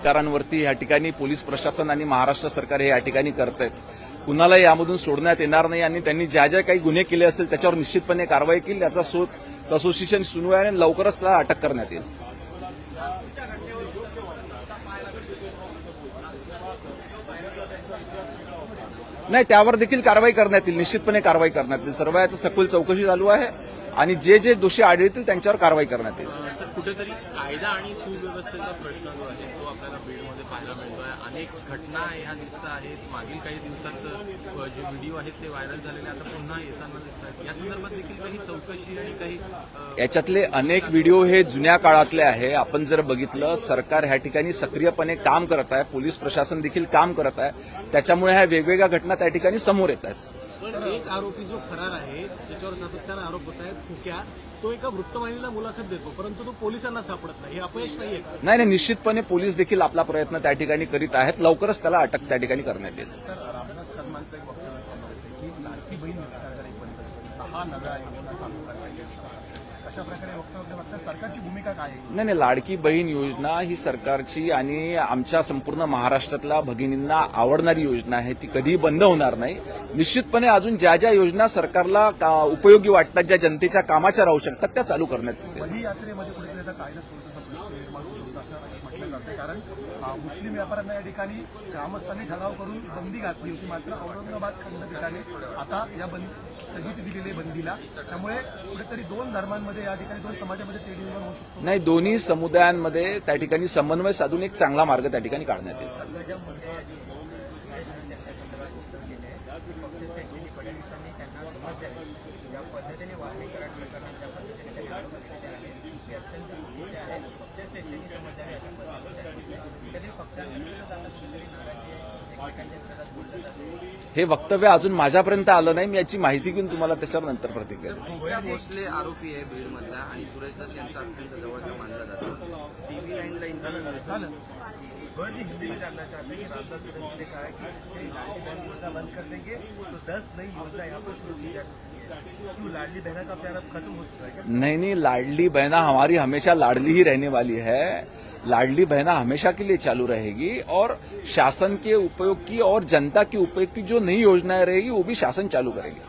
बलात्कारांवरती या ठिकाणी पोलीस प्रशासन आणि महाराष्ट्र सरकार हे या ठिकाणी करत आहेत कुणाला यामधून सोडण्यात येणार नाही आणि त्यांनी ज्या ज्या काही गुन्हे केले असतील त्याच्यावर निश्चितपणे कारवाई केली याचा शोध असोसिएशन सुरू आहे आणि लवकरच त्याला अटक करण्यात येईल. नाही त्यावर देखील कारवाई करण्यात येईल निश्चितपणे कारवाई करण्यात येईल. सर्व याचं सखोल चौकशी चालू आहे. आणि जे जे दोषी आढळतील त्यांच्यावर कारवाई करण्यात येईल. कुठेतरी कायदा आणि सुव्यवस्थेचा प्रश्न जो आहे तो आपल्याला बीडमध्ये पाहायला मिळतोय. अनेक घटना ह्या दिसत आहेत. मागील काही दिवसात जे व्हिडिओ आहेत ते व्हायरल झालेले आता पुन्हा येताना दिसत आहेत. या संदर्भात देखील काही चौकशी आणि काही याच्यातले अनेक व्हिडिओ हे जुन्या काळातले आहे. आपण जर बघितलं सरकार ह्या ठिकाणी सक्रियपणे काम करत आहे. पोलीस प्रशासन देखील काम करत आहे. त्याच्यामुळे ह्या वेगवेगळ्या घटना त्या ठिकाणी समोर येत आहेत. पण एक आरोपी जो फरार आहे ज्याच्यावर सातत्यानं आरोप होत आहेत फुक्या तो एका वृत्तवाहिनीला मुलाखत देतो परंतु तो पोलिसांना सापडत नाही. हे अपयश नाहीये का? नाही नाही निश्चितपणे पोलीस देखील आपला प्रयत्न त्या ठिकाणी करीत आहेत. लवकरच त्याला अटक त्या ठिकाणी करण्यात येईल. सर रामदास कदमांचं एक वक्तव्य समोर येते की लाडकी बहीण दहा नव्या योजना चालू करता प्रकारे वक्तव्य सरकारची भूमिका काय आहे? नाही नाही लाडकी बहीण योजना ही सरकारची आणि आमच्या संपूर्ण महाराष्ट्रातल्या भगिनींना आवडणारी योजना आहे. ती कधीही बंद होणार नाही. निश्चितपणे अजून ज्या ज्या योजना सरकारला उपयोगी वाटतात ज्या जनतेच्या कामाच्या राहू शकतात त्या चालू करण्यात येतील. शकतो असं म्हटलं जाते कारण मुस्लिम व्यापाऱ्यांना या ठिकाणी ग्रामस्थांनी ठराव करून बंदी घातली होती मात्र औरंगाबाद खंडपीठाने आता या बंद स्थगिती दिलेली आहे बंदीला. त्यामुळे कुठेतरी दोन धर्मांमध्ये या ठिकाणी दोन समाजामध्ये तेढ निर्माण होऊ शकतो. नाही दोन्ही समुदायांमध्ये त्या ठिकाणी समन्वय साधून एक चांगला मार्ग त्या ठिकाणी काढण्यात येईल. फडणवीसांनी त्यांना समज द्यावी. ज्या पद्धतीने वागणी कराड सरकारने ज्या पद्धतीने त्यांनी आरोप केलेले आहेत ते अत्यंत चुकीचे आहे पक्षश्रेष्ठींनी समज द्यावी अशा पद्धतीने. पक्षांविरुद्ध जातात कुठेतरी नाराजी एकमेकांच्या विरोधात हे वक्तव्य अजून माझ्यापर्यंत आलं नाही. मी याची माहिती घेऊन तुम्हाला त्याच्यावर नंतर प्रतिक्रिया. भोया भोसले आरोपी आहे बीडमधला आणि सुरेश दास यांचा अत्यंत जवळचा मानला जातो. टीव्ही लाईनला इंटरव्ह्यू झालं हिंदी में जानना चाहते हैं कि रामदास कदम ने कहा है कि इससे लाडली बहन योजना बंद कर देंगे तो दस नई योजना यहाँ पर शुरू की जा सकती है। लाडली बहना का प्यार अब खत्म हो चुका है नहीं नहीं, लाडली बहना हमारी हमेशा लाडली ही रहने वाली है। लाडली बहना हमेशा के लिए चालू रहेगी और शासन के उपयोग की और जनता के उपयोग की जो नई योजनाएँ रहेगी, वो भी शासन चालू करेगी।